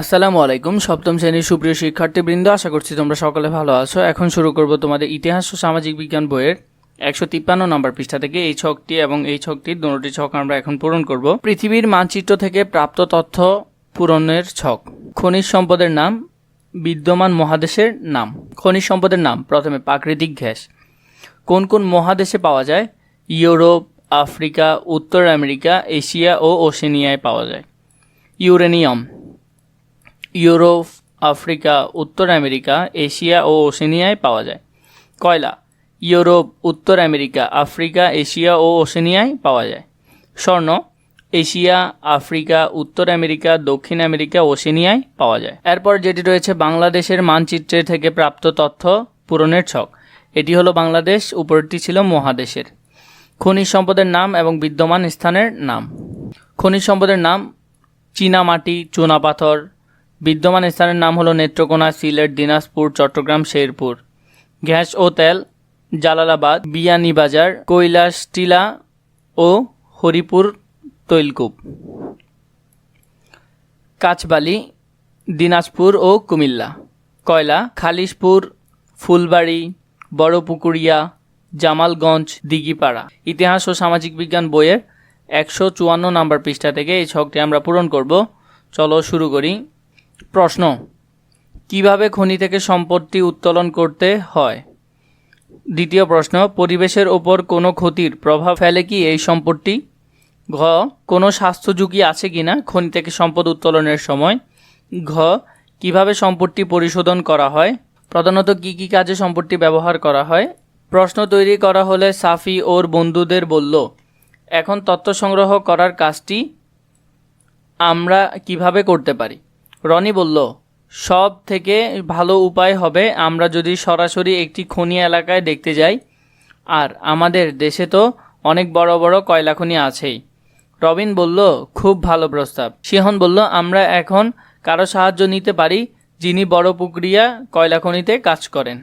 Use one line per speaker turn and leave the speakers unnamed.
আসসালামু আলাইকুম। সপ্তম শ্রেণির সুপ্রিয় শিক্ষার্থীবৃন্দ, আশা করছি তোমরা সকলে ভালো আছো। এখন শুরু করব তোমাদের ইতিহাস ও সামাজিক বিজ্ঞান বইয়ের একশো তিপ্পান্ন নম্বর পৃষ্ঠা থেকে। এই ছকটি এবং এই ছকটির দুটি ছক আমরা এখন পূরণ করব। পৃথিবীর মানচিত্র থেকে প্রাপ্ত তথ্য পূরণের ছক। খনিজ সম্পদের নাম, বিদ্যমান মহাদেশের নাম। খনিজ সম্পদের নাম, প্রথমে প্রাকৃতিক গ্যাস। কোন কোন মহাদেশে পাওয়া যায়? ইউরোপ, আফ্রিকা, উত্তর আমেরিকা, এশিয়া ও ওশেনিয়ায় পাওয়া যায়। ইউরেনিয়াম। ইউরোপ, আফ্রিকা, উত্তর আমেরিকা, এশিয়া ও ওশেনিয়ায় পাওয়া যায়। কয়লা, ইউরোপ, উত্তর আমেরিকা, আফ্রিকা, এশিয়া ও ওশেনিয়ায় পাওয়া যায়। স্বর্ণ, এশিয়া, আফ্রিকা, উত্তর আমেরিকা, দক্ষিণ আমেরিকা, ওশেনিয়ায় পাওয়া যায়। এরপর যেটি রয়েছে বাংলাদেশের মানচিত্রের থেকে প্রাপ্ত তথ্য পূরণের ছক। এটি হলো বাংলাদেশ, উপরটি ছিল মহাদেশের। খনিজ সম্পদের নাম এবং বিদ্যমান স্থানের নাম। খনিজ সম্পদের নাম চীনামাটি চুনাপাথর বিদ্যমান স্থানের নাম হলো নেত্রকোনা, সিলেট, দিনাজপুর, চট্টগ্রাম, শেরপুর। গ্যাস ও তেল, জালালাবাদ, বিয়ানীবাজার, কৈলাস, টিলা ও হরিপুর, তৈলকূপ। কাঁচবালি, দিনাজপুর ও কুমিল্লা। কয়লা, খালিশপুর, ফুলবাড়ি, বড়পুকুরিয়া, জামালগঞ্জ, দিঘিপাড়া। ইতিহাস ও সামাজিক বিজ্ঞান বইয়ের একশো চুয়ান্ন নাম্বার পৃষ্ঠা থেকে এই ছকটি আমরা পূরণ করব। চলো শুরু করি। প্রশ্ন, কীভাবে খনি থেকে সম্পত্তি উত্তোলন করতে হয়? দ্বিতীয় প্রশ্ন, পরিবেশের ওপর কোনো ক্ষতির প্রভাব ফেলে কি এই সম্পত্তি? ঘ, কোনো স্বাস্থ্য ঝুঁকি আছে কিনা খনি থেকে সম্পদ উত্তোলনের সময়? ঘ, কীভাবে সম্পত্তি পরিশোধন করা হয়? প্রধানত কি কি কাজে সম্পত্তি ব্যবহার করা হয়? প্রশ্ন তৈরি করা হলে সাফি ওর বন্ধুদের বলল, এখন তথ্য সংগ্রহ করার কাজটি আমরা কীভাবে করতে পারি? রনি বলল, সব থেকে ভালো উপায় হবে আমরা যদি সরাসরি একটি খনি এলাকায় দেখতে যাই। আর আমাদের দেশে তো অনেক বড় বড় কয়লা খনি আছেই। রবিন বলল, খুব ভালো প্রস্তাব। সিহন বলল, আমরা এখন কারও সাহায্য নিতে পারি যিনি বড় পুকুরিয়া কয়লা খনিতে কাজ করেন।